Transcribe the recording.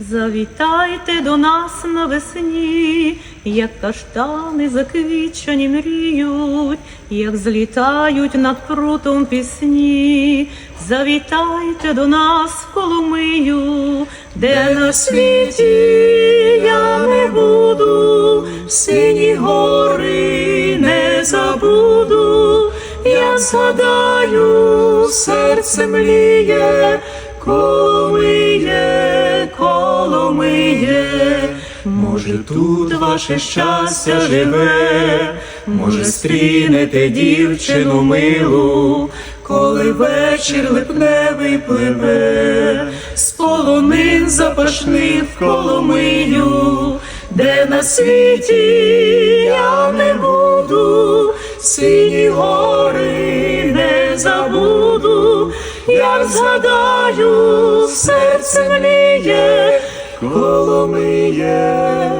Завітайте до нас навесні, як каштани заквічені мріють, як злітають над прутом пісні. Завітайте до нас в Коломию, де на світі я не буду, сині гори не забуду, я згадаю, серце мліє, може тут ваше щастя живе, може стрінете дівчину милу, коли вечір липневий пливе, з полонин запашних в Коломию, де на світі я не буду, сині гори не забуду, як згадаю, серце мліє, yeah.